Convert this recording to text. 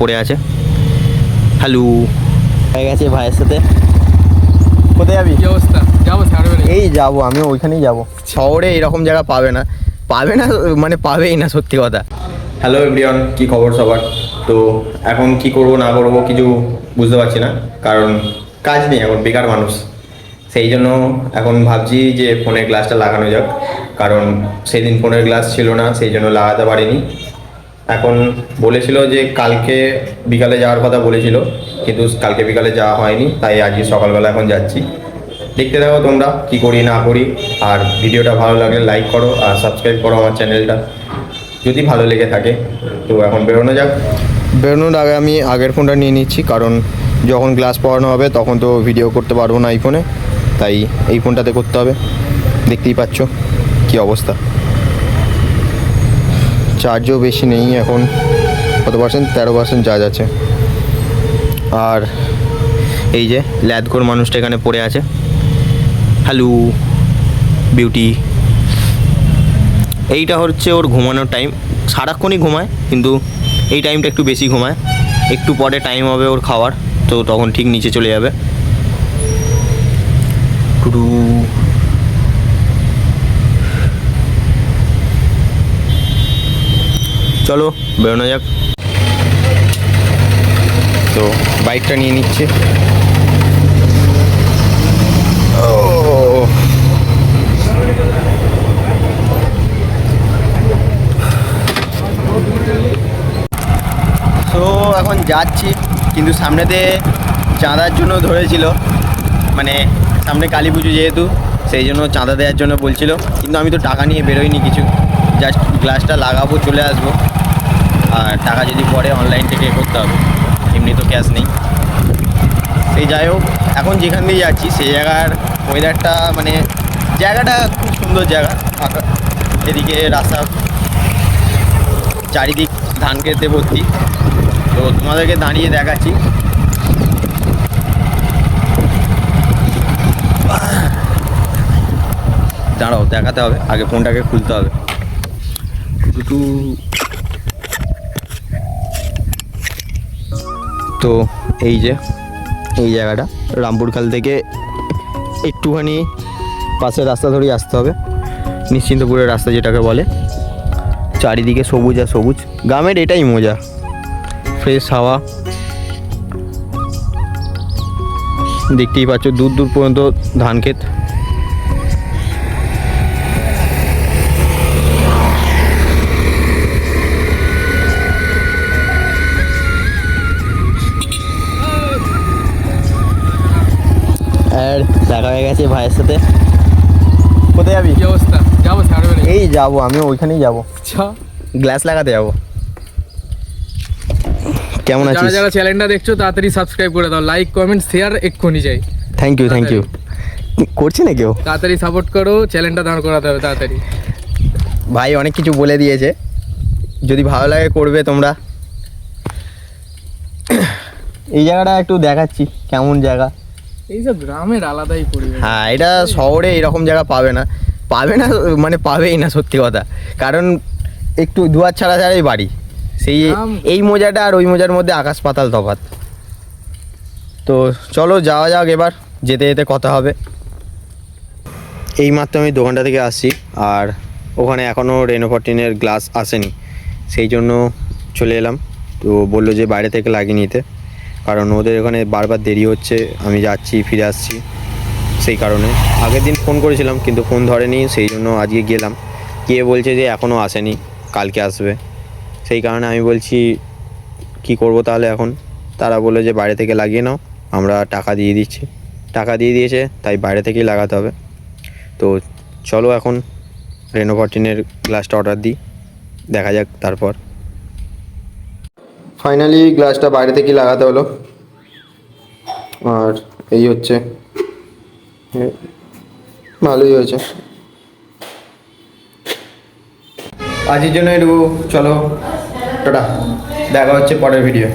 পড়ে আছে। হ্যালো হয়ে গেছে ভাইয়ের সাথে। কোথায় যাবি? কি অবস্থা? যাব এই যাব আমি ওইখানেই যাব। শহরে এরকম জায়গা পাবে না পাবে না মানে পাবেই না সত্যি কথা। হ্যালো এভরিওয়ান কি খবর সবার? তো এখন কি করব না করব কিছু বুঝতে পারছি না কারণ কাজ নেই এখন বেকার মানুষ। সেই জন্য এখন ভাবছি যে ফোনের গ্লাসটা লাগানো যাক কারণ সেদিন ফোনের গ্লাস ছিল না সেই জন্য লাগাতে পারিনি। এখন বলেছিল যে কালকে বিকালে যাওয়ার কথা বলেছিল, কিন্তু কালকে বিকালে যাওয়া হয়নি, তাই আজকে সকালবেলা এখন যাচ্ছি। দেখতে থাকো তোমরা কি করি না করি, আর ভিডিওটা ভালো লাগলে লাইক করো আর সাবস্ক্রাইব করো আমার চ্যানেলটা, যদি ভালো লেগে থাকে। তো এখন বেরোনো যাক। বেরোনোর আগে আমি আগের ফোনটা নিয়ে নিচ্ছি, কারণ যখন গ্লাস পড়ানো হবে তখন তো ভিডিও করতে পারব না আইফোনে তাই এই ফোনটাতে করতে হবে। দেখতেই পাচ্ছ কি অবস্থা। চার্জও বেশি নেই এখন। কত পার্সেন্ট তেরো পার্সেন্ট চার্জ আছে। আর এই যে ল্যাদকোর মানুষটা এখানে পড়ে আছে। হ্যালো বিউটি এইটা হচ্ছে ওর ঘুমানোর টাইম সারাক্ষণই ঘুমায়, কিন্তু এই টাইমটা একটু বেশি ঘুমায়। একটু পরে টাইম হবে ওর খাওয়ার, তো তখন ঠিক নিচে চলে যাবে। চলো, বেরোনো যাক। তো বাইকটা নিয়ে নিচ্ছে। তো এখন যাচ্ছি, কিন্তু সামনেতে চাঁদার জন্য ধরেছিল। মানে সামনে কালী পুজো যেহেতু, সেই জন্য চাঁদা দেওয়ার জন্য বলছিল। কিন্তু আমি তো টাকা নিয়ে বেরোইনি কিছু। জাস্ট গ্লাসটা লাগাবো, চলে আসব। আর টাকা যদি পরে অনলাইন থেকে করতে হবে। এমনি তো ক্যাশ নেই। সেই যাই হোক, এখন যেখান দিয়ে যাচ্ছি সেই জায়গার ওয়েদারটা মানে জায়গাটা খুব সুন্দর জায়গা। ফাঁকা এদিকে রাস্তা চারিদিক ধান খেতে ভর্তি। তো তোমাদেরকে দাঁড়িয়ে দেখাচ্ছি। দাঁড়াও, দেখাতে হবে। আগে ফোনটাকে খুলতে হবে। টুটু তো এই যে, এই জায়গাটা। রামপুরখাল থেকে একটুখানি পাশের রাস্তা ধরেই আসতে হবে। নিশ্চিন্তপুরের রাস্তা যেটাকে বলে। চারিদিকে সবুজ আর সবুজ। গ্রামের এটাই মজা। ফ্রেশ হাওয়া। দেখতেই পাচ্ছ, দূর দূর পর্যন্ত ধান ক্ষেত দেখা হয়ে গেছে ভাইয়ের সাথে। কোথায় যাবি? কি অবস্থা? যাব এই যাব আমি ওইখানেই যাব। গ্লাস লাগাতে যাব। কেমন যারা আছিস? যারা চ্যানেলটা দেখছ তাড়াতাড়ি সাবস্ক্রাইব করে দাও। লাইক কমেন্ট শেয়ার এক্ষুনি চাই থ্যাংক ইউ থ্যাংক ইউ করছে না কেউ? তাড়াতাড়ি সাপোর্ট করো চ্যানেলটা দাঁড় করাতে হবে তাড়াতাড়ি। ভাই অনেক কিছু বলে দিয়েছে। যদি ভালো লাগে করবে তোমরা। এই জায়গাটা একটু দেখাচ্ছি কেমন জায়গা। এইসব গ্রামের আলাদাই পরিবেশ। হ্যাঁ এটা শহরে এরকম জায়গা পাবে না পাবে না মানে পাবেই না সত্যি কথা। কারণ একটু দুয়ার ছাড়া ছাড়াই বাড়ি। সেই এই মোজাটা আর ওই মোজার মধ্যে আকাশ পাতাল তফাৎ। তো চলো যাওয়া যাক এবার যেতে যেতে কথা হবে। এই মাত্র আমি দোকানটা থেকে আসছি আর ওখানে এখনও রেনো ফর্টিনের গ্লাস আসেনি। সেই জন্য চলে এলাম। তো বলল যে বাইরে থেকে লাগিয়ে নিতে। কারণ ওদের ওখানে বারবার দেরি হচ্ছে, আমি যাচ্ছি, ফিরে আসছি সেই কারণে। আগের দিন ফোন করেছিলাম, কিন্তু ফোন ধরেনি, সেই জন্য আজকে গেলাম। গিয়ে বলছে যে এখনও আসেনি, কালকে আসবে। সেই কারণে আমি বলছি, কি করব তাহলে এখন? তারা বলল যে, বাইরে থেকে লাগিয়ে নাও, আমরা টাকা দিয়ে দিচ্ছি। টাকা দিয়ে দিয়েছে, তাই বাইরে থেকেই লাগাতে হবে। তো চলো এখন রেনো ফর্টিনের গ্লাসটা অর্ডার দিই, দেখা যাক তারপর। ফাইনালি গ্লাসটা বাইরে থেকে লাগাতে হলো। আর এই হচ্ছে। ভালোই হয়েছে। আজকের জন্য এটুকু। চলো, টাটা। দেখা হচ্ছে পরের ভিডিও